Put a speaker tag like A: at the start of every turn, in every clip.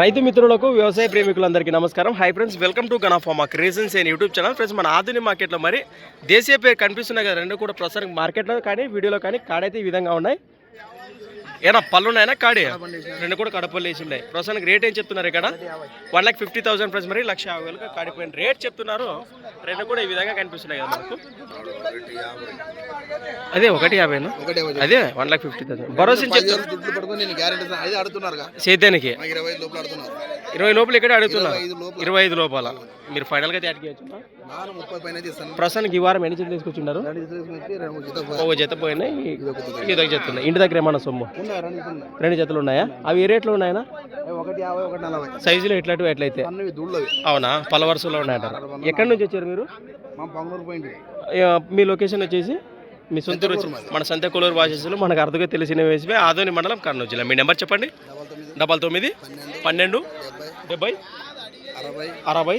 A: రైతు మిత్రులకు వ్యవసాయ ప్రేమికులందరికీ నమస్కారం. హై ఫ్రెండ్స్ వెల్కమ్ టు గనాఫామా క్రేజన్స్ అండ్ యూట్యూబ్ ఛానల్ ఫ్రెండ్స్ మన ఆధునిక మార్కెట్లో మరి దేశీయ పేరు కనిపిస్తున్నాయి కదా రెండు కూడా ప్రస్తుతానికి మార్కెట్లో కానీ వీడియోలో కానీ కాడైతే ఈ విధంగా ఉన్నాయి. ఏనా పళ్ళు ఉన్నాయనా కాడి? రెండు కూడా కడపల్లి వేసి ఉన్నాయి. ప్రస్తుతానికి రేట్ ఏం చెప్తున్నారు ఇక్కడ? One lakh fifty thousand friends మరి లక్ష యాభై వేలకు కాడిపోయిన రేట్ చెప్తున్నారు. రెండు కూడా ఈ విధంగా కనిపిస్తున్నాయి కదా మనకు. అదే ఒకటి
B: ఒకటే
A: అదే వన్ లాక్ ఫిఫ్టీ థౌసండ్ భరోసా చెప్తున్నారు సేద్యానికి
B: నాకు ఇరవై లోపల
A: ఇక్కడ అడుగుతున్నారు. ఇరవై ఐదు లోపల. మీరు ఫైనల్గా గా చేయొచ్చు?
B: నాన్న ముప్పై పైన తీస్తాను
A: ప్రస్తుతానికి ఈ వారం ఎన్ని జతలు తీసుకొచ్చిండారు
B: రెండు తీసుకొచ్చి రెండు మూడు జత
A: ఒక జత పోయినాయి ఇది ఒక జత. ఉన్నాయి ఇంటి దగ్గర ఏమన్నా సొమ్ము?
B: ఉన్నాయి రెండు ఉన్నాయి.
A: జతలు ఉన్నాయా? అవి ఏ రేట్లో ఉన్నాయనా
B: ఏ ఒకటి యాభై ఒకటి నలభై.
A: సైజులో ఎట్లాంటివి ఎట్లయితే? అవునా? పలవరుసలో ఉన్నాయంటారు. ఎక్కడి నుంచి వచ్చారు మీరు?
B: మా
A: లొకేషన్ వచ్చేసి మీ సొంతూరు వచ్చి మన సంత కొలూరు భాషలు మనకు అర్థంగా తెలిసిన వేసి ఆదోని మండలం కర్నూలు జిల్లా. మీ నెంబర్ చెప్పండి.
B: డబల్ తొమ్మిది.
A: పన్నెండు
B: డెబ్బై. అరవై.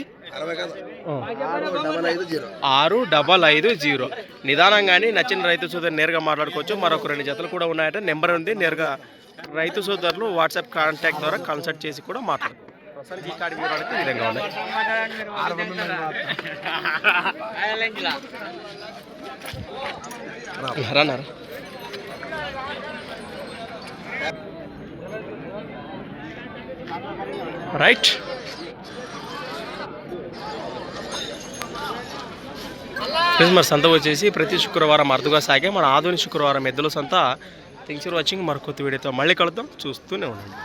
B: ఆరు డబల్ ఐదు జీరో.
A: నిదానంగానే నచ్చిన రైతు సోదరు నేరుగా మాట్లాడుకోవచ్చు. మరొక రెండు జతలు కూడా ఉన్నాయట. నెంబర్ ఉంది. నేరుగా రైతు సోదరులు వాట్సాప్ కాంటాక్ట్ ద్వారా కన్సల్ట్ చేసి కూడా మాట్లాడు. ప్రస్తుతానికి ఈ కాడి వివరాలు అయితే ఈ విధంగా ఉన్నాయి. రానారా రైట్. క్రిస్మస్ సంత వచ్చేసి ప్రతి శుక్రవారం అరుదుగా సాగే మన ఆధునిక శుక్రవారం ఎద్దుల సంత. థింగ్స్ ఫర్ వాచింగ్ మరి కొత్త వీడియోతో మళ్ళీ కలుద్దాం. చూస్తూనే ఉండండి.